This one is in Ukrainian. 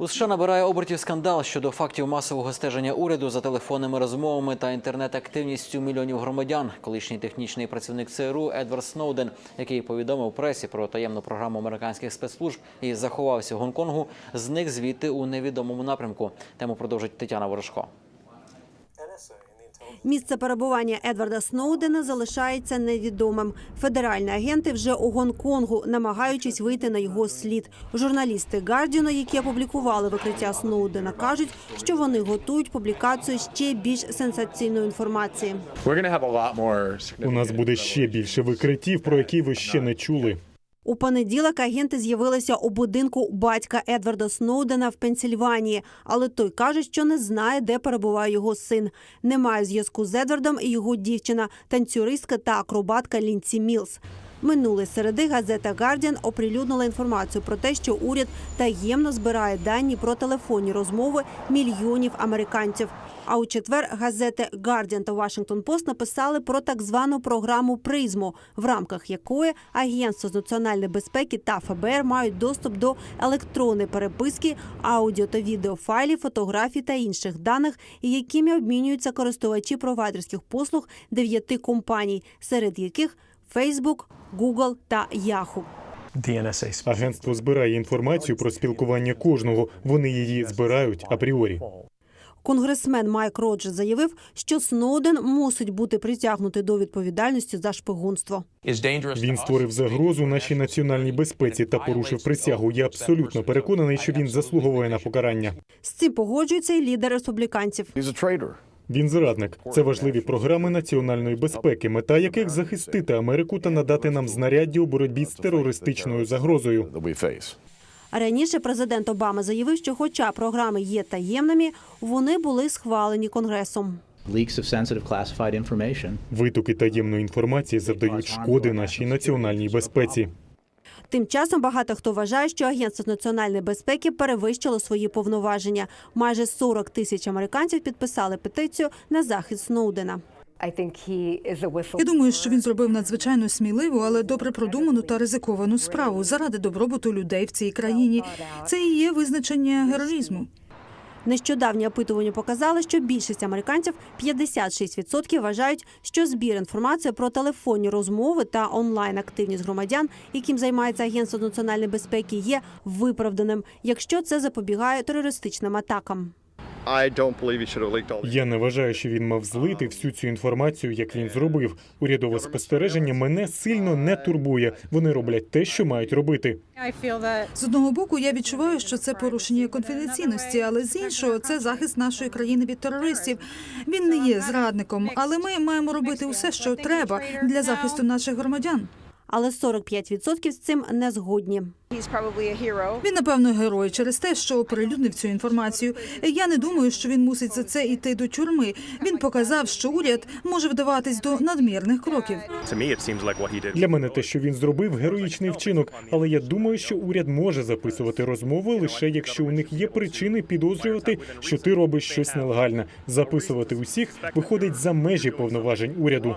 У США набирає обертів скандал щодо фактів масового стеження уряду за телефонними розмовами та інтернет-активністю мільйонів громадян. Колишній технічний працівник ЦРУ Едвард Сноуден, який повідомив пресі про таємну програму американських спецслужб і заховався в Гонконгу, зник звідти у невідомому напрямку. Тему продовжить Тетяна Ворожко. Місце перебування Едварда Сноудена залишається невідомим. Федеральні агенти вже у Гонконгу, намагаючись вийти на його слід. Журналісти Гардіана, які опублікували викриття Сноудена, кажуть, що вони готують публікацію ще більш сенсаційної інформації. У нас буде ще більше викриттів, про які ви ще не чули. У понеділок агенти з'явилися у будинку батька Едварда Сноудена в Пенсільванії, але той каже, що не знає, де перебуває його син. Немає зв'язку з Едвардом і його дівчина, танцюристка та акробатка Лінці Мілс. Минулої середи газета Guardian оприлюднила інформацію про те, що уряд таємно збирає дані про телефонні розмови мільйонів американців. А у четвер газети Guardian та Washington Post написали про так звану програму Призму, в рамках якої Агентство з національної безпеки та ФБР мають доступ до електронної переписки, аудіо та відеофайлів, фотографій та інших даних, якими обмінюються користувачі провайдерських послуг дев'яти компаній, серед яких Facebook, Google та Yahoo. Агентство збирає інформацію про спілкування кожного. Вони її збирають апріорі. Конгресмен Майк Роджер заявив, що Сноуден мусить бути притягнутий до відповідальності за шпигунство. Він створив загрозу нашій національній безпеці та порушив присягу. Я абсолютно переконаний, що він заслуговує на покарання. З цим погоджується і лідер республіканців. Він зрадник. Це важливі програми національної безпеки, мета яких захистити Америку та надати нам знаряддя у боротьбі з терористичною загрозою. Раніше президент Обама заявив, що, хоча програми є таємними, вони були схвалені конгресом. Витоки таємної інформації завдають шкоди нашій національній безпеці. Тим часом багато хто вважає, що агентство національної безпеки перевищило свої повноваження. Майже 40 тисяч американців підписали петицію на захист Сноудена. Я думаю, що він зробив надзвичайно сміливу, але добре продуману та ризиковану справу заради добробуту людей в цій країні. Це і є визначення героїзму. Нещодавні опитування показали, що більшість американців 56% вважають, що збір інформації про телефонні розмови та онлайн активність громадян, яким займається агентство національної безпеки, є виправданим, якщо це запобігає терористичним атакам. Я не вважаю, що він мав злити всю цю інформацію, як він зробив. Урядове спостереження мене сильно не турбує. Вони роблять те, що мають робити. З одного боку, я відчуваю, що це порушення конфіденційності, але з іншого це захист нашої країни від терористів. Він не є зрадником, але ми маємо робити усе, що треба для захисту наших громадян. Але 45% з цим не згодні. Він, напевно, герой через те, що оприлюднив цю інформацію. Я не думаю, що він мусить за це йти до тюрми. Він показав, що уряд може вдаватись до надмірних кроків. Для мене те, що він зробив, героїчний вчинок. Але я думаю, що уряд може записувати розмови лише якщо у них є причини підозрювати, що ти робиш щось нелегальне. Записувати усіх виходить за межі повноважень уряду.